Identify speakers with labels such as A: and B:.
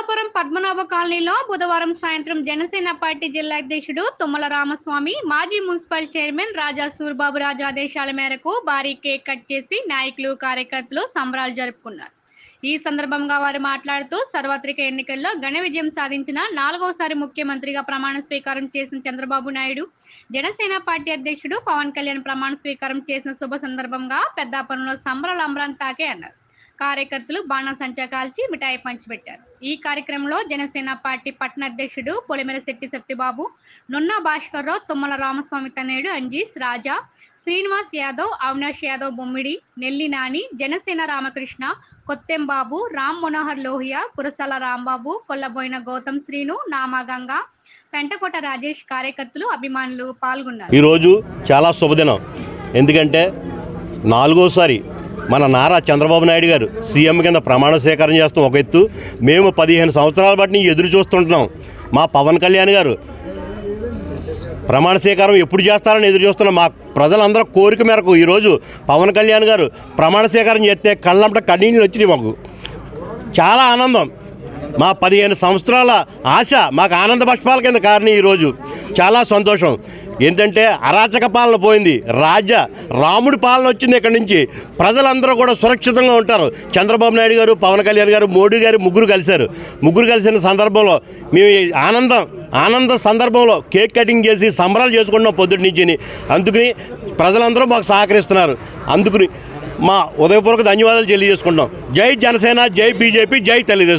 A: పిఠాపురం పద్మనాభ కాలనీలో బుధవారం సాయంత్రం జనసేన పార్టీ జిల్లా అధ్యక్షుడు తుమ్మల రామస్వామి మాజీ మున్సిపల్ చైర్మన్ రాజా సూర్బాబు రాజు ఆదేశాల మేరకు భారీ కేక్ కట్ చేసి నాయకులు కార్యకర్తలు సంబరాలు జరుపుకున్నారు ఈ సందర్భంగా వారు మాట్లాడుతూ సార్వత్రిక ఎన్నికల్లో ఘన విజయం సాధించిన నాలుగోసారి ముఖ్యమంత్రిగా ప్రమాణ స్వీకారం చేసిన చంద్రబాబు నాయుడు జనసేన పార్టీ అధ్యక్షుడు పవన్ కళ్యాణ్ ప్రమాణ స్వీకారం చేసిన శుభ సందర్భంగా పెద్దాపురంలో సంబరాలు అమరాన్ తాకే అన్నారు కార్యకర్తలు బాణసంచా కాల్చి మిఠాయి పంచిపెట్టారు ఈ కార్యక్రమంలో జనసేన పార్టీ పట్టణ అధ్యక్షుడు శెట్టి సత్యబాబు భాస్కర్ భాస్కర్రావు తుమ్మల రామస్వామి తనేడు అంజీస్ రాజా శ్రీనివాస్ యాదవ్ అవినాష్ యాదవ్ బొమ్మిడి నెల్లి నాని జనసేన రామకృష్ణ కొత్తెంబాబు రామ్ మనోహర్ లోహియా కురసాల రాంబాబు కొల్లబోయిన గౌతమ్ శ్రీను నామాగంగా పెంటకోట రాజేష్ కార్యకర్తలు అభిమానులు పాల్గొన్నారు
B: ఈరోజు చాలా శుభదినం ఎందుకంటే నాలుగోసారి మన నారా చంద్రబాబు నాయుడు గారు సీఎం కింద ప్రమాణ స్వీకారం చేస్తాం ఒక ఎత్తు మేము పదిహేను సంవత్సరాల బట్టి ఎదురు చూస్తుంటున్నాం మా పవన్ కళ్యాణ్ గారు ప్రమాణ స్వీకారం ఎప్పుడు చేస్తారని ఎదురు చూస్తున్నాం మా ప్రజలందరూ కోరిక మేరకు ఈరోజు పవన్ కళ్యాణ్ గారు ప్రమాణ స్వీకారం చేస్తే కళ్ళంట కన్నీళ్ళు వచ్చినాయి మాకు చాలా ఆనందం మా పదిహేను సంవత్సరాల ఆశ మాకు ఆనంద పుష్పాల కింద కారణం ఈరోజు చాలా సంతోషం ఏంటంటే అరాచక పాలన పోయింది రాజ రాముడి పాలన వచ్చింది ఇక్కడి నుంచి ప్రజలందరూ కూడా సురక్షితంగా ఉంటారు చంద్రబాబు నాయుడు గారు పవన్ కళ్యాణ్ గారు మోడీ గారు ముగ్గురు కలిశారు ముగ్గురు కలిసిన సందర్భంలో మేము ఆనందం ఆనంద సందర్భంలో కేక్ కటింగ్ చేసి సంబరాలు చేసుకుంటున్నాం పొద్దుటి నుంచి అందుకని ప్రజలందరూ మాకు సహకరిస్తున్నారు అందుకని మా ఉదయపూర్వక ధన్యవాదాలు తెలియజేసుకుంటాం జై జనసేన జై బీజేపీ జై తెలుగుదేశం